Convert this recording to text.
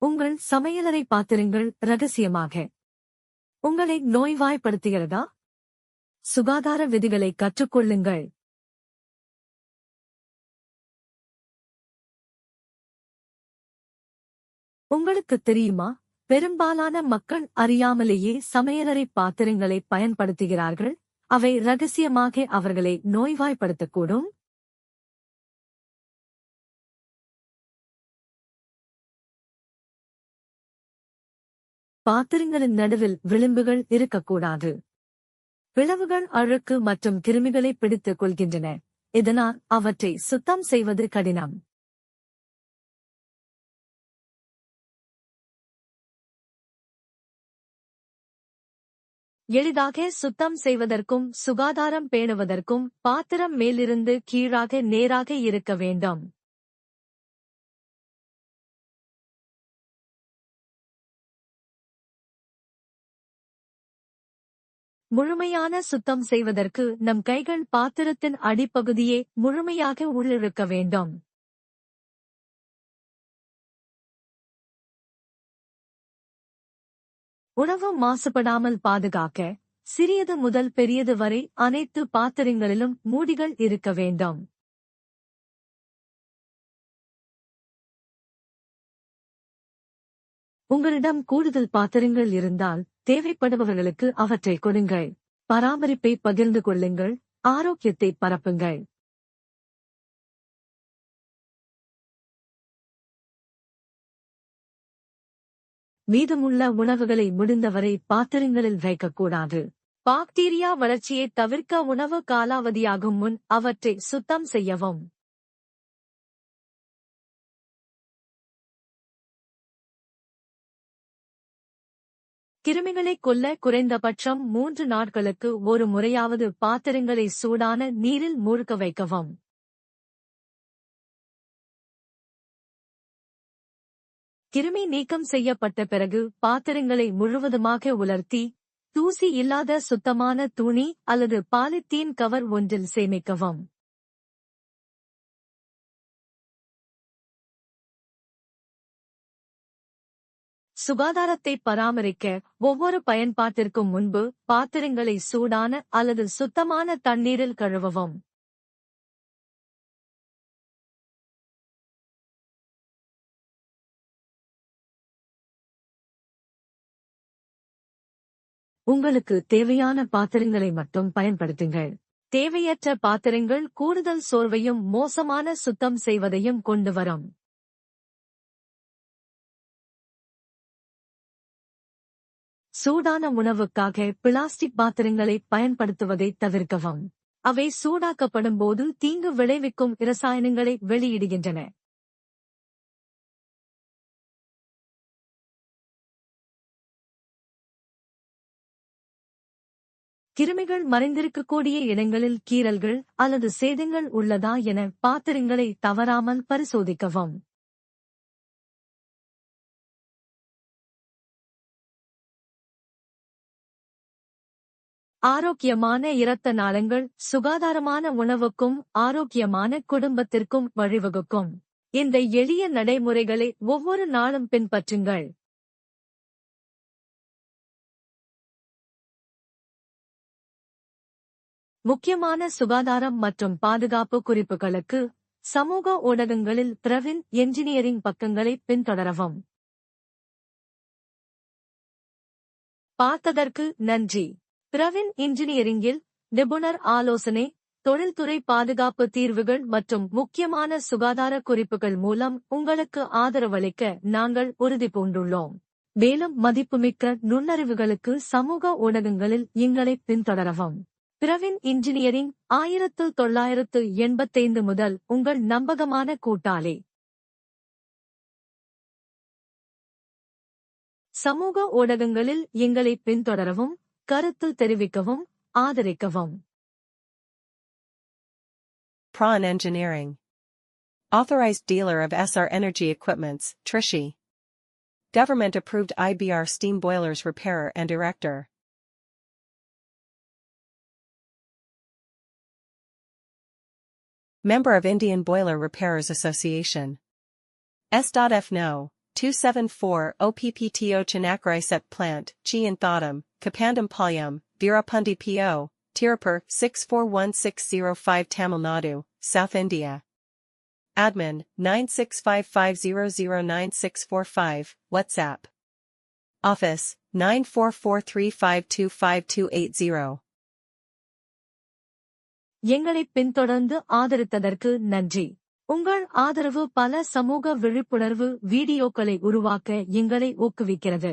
உங்கள் சமையலறை பாத்திரங்கள் ரகசியமாக உங்களை நோய்வாய்ப்படுத்துகிறதா? சுகாதார விதிகளை கற்றுக்கொள்ளுங்கள். உங்களுக்கு தெரியுமா? பெரும்பாலான மக்கள் அறியாமலேயே சமையலறை பாத்திரங்களை பயன்படுத்துகிறார்கள். அவை ரகசியமாக அவர்களை நோய்வாய்ப்படுத்தக்கூடும். பாத்திரங்களின் நடுவில் விளிம்புகள் இருக்கக்கூடாது. பிளவுகள் அழுக்கு மற்றும் கிருமிகளை பிடித்துக் கொள்கின்றன. இதனால் அவற்றை சுத்தம் செய்வது கடினம். எளிதாக சுத்தம் செய்வதற்கும் சுகாதாரம் பேணுவதற்கும் பாத்திரம் மேலிருந்து கீழாக நேராக இருக்க வேண்டும். முழுமையான சுத்தம் செய்வதற்கு நம் கைகள் பாத்திரத்தின் அடிப்பகுதியே முழுமையாக உள்ளிருக்க வேண்டும். உணவு மாசுபடாமல் பாதுகாக்க சிறியது முதல் பெரியது வரை அனைத்து பாத்திரங்களிலும் மூடிகள் இருக்க வேண்டும். உங்களிடம் கூடுதல் பாத்திரங்கள் இருந்தால் தேவைப்படுபவர்களுக்கு அவற்றை கொடுங்கள். பராமரிப்பை பகிர்ந்து கொள்ளுங்கள். ஆரோக்கியத்தை பரப்புங்கள். மீதமுள்ள உணவுகளை முடிந்தவரை பாத்திரங்களில் வைக்கக்கூடாது. பாக்டீரியா வளர்ச்சியை தவிர்க்க உணவு காலாவதியாகும் முன் அவற்றை சுத்தம் செய்யவும். கிருமிகளை கொல்ல குறைந்தபட்சம் மூன்று நாட்களுக்கு ஒரு முறையாவது பாத்திரங்களை சூடான நீரில் மூழ்க வைக்கவும். கிருமி நீக்கம் செய்யப்பட்ட பிறகு பாத்திரங்களை முழுவதுமாக உலர்த்தி தூசி இல்லாத சுத்தமான துணி அல்லது பாலித்தீன் கவர் ஒன்றில் சேமிக்கவும். சுகாதாரத்தை பராமரிக்க ஒவ்வொரு பயன்பாட்டிற்கும் முன்பு பாத்திரங்களை சூடான அல்லது சுத்தமான தண்ணீரில் கழுவவும். உங்களுக்கு தேவையான பாத்திரங்களை மட்டும் பயன்படுத்துங்கள். தேவையற்ற பாத்திரங்கள் கூடுதல் சோர்வையும் மோசமான சுத்தம் செய்வதையும் கொண்டு வரும். சூடான உணவுக்காக பிளாஸ்டிக் பாத்திரங்களை பயன்படுத்துவதை தவிர்க்கவும். அவை சூடாக்கப்படும் போது தீங்கு விளைவிக்கும் இரசாயனங்களை வெளியிடுகின்றன. கிருமிகள் மறைந்திருக்கக்கூடிய இடங்களில் கீறல்கள் அல்லது சேதங்கள் உள்ளதா என பாத்திரங்களை தவறாமல் பரிசோதிக்கவும். ஆரோக்கியமான இரத்த நாளங்கள் சுகாதாரமான உணவுக்கும் ஆரோக்கியமான குடும்பத்திற்கும் வழிவகுக்கும். இந்த எளிய நடைமுறைகளை ஒவ்வொரு நாளும் பின்பற்றுங்கள். முக்கியமான சுகாதாரம் மற்றும் பாதுகாப்பு குறிப்புகளுக்கு சமூக ஊடகங்களில் பிரவின் என்ஜினியரிங் பக்கங்களை பின்தொடரவும். பார்த்ததற்கு நன்றி. பிரவின் இன்ஜினியரிங்கில் நிபுணர் ஆலோசனை தொழில்துறை பாதுகாப்பு தீர்வுகள் மற்றும் முக்கியமான சுகாதார குறிப்புகள் மூலம் உங்களுக்கு ஆதரவளிக்க நாங்கள் உறுதி பூண்டுள்ளோம் மேலும் மதிப்புமிக்க நுண்ணறிவுகளுக்கு சமூக ஊடகங்களில் எங்களை பின்தொடரவும். பிரவின் இன்ஜினியரிங் ஆயிரத்து தொள்ளாயிரத்து எண்பத்தைந்து முதல் உங்கள் நம்பகமான கூட்டாளி. சமூக ஊடகங்களில் எங்களை பின்தொடரவும் கருத்து தெரிவிக்கவும் ஆதரிக்கவும் Prawn Engineering. Authorized dealer of SR Energy Equipments, Trichy. Government approved IBR steam boilers repairer and erector. Member of Indian Boiler Repairers Association. S.F. No. 274 OPPTO Chinakrai Plant, Chi Thodam, Kapandam Palyam, Virapundi PO, Tirupur 641605 Tamil Nadu, South India. Admin 9655009645, WhatsApp. Office 94435252280. எங்களைப் பின்தொடர்ந்து ஆதரித்ததற்கு நன்றி உங்கள் ஆதரவு பல சமூக விழிப்புணர்வு வீடியோக்களை உருவாக்க எங்களை ஊக்குவிக்கிறது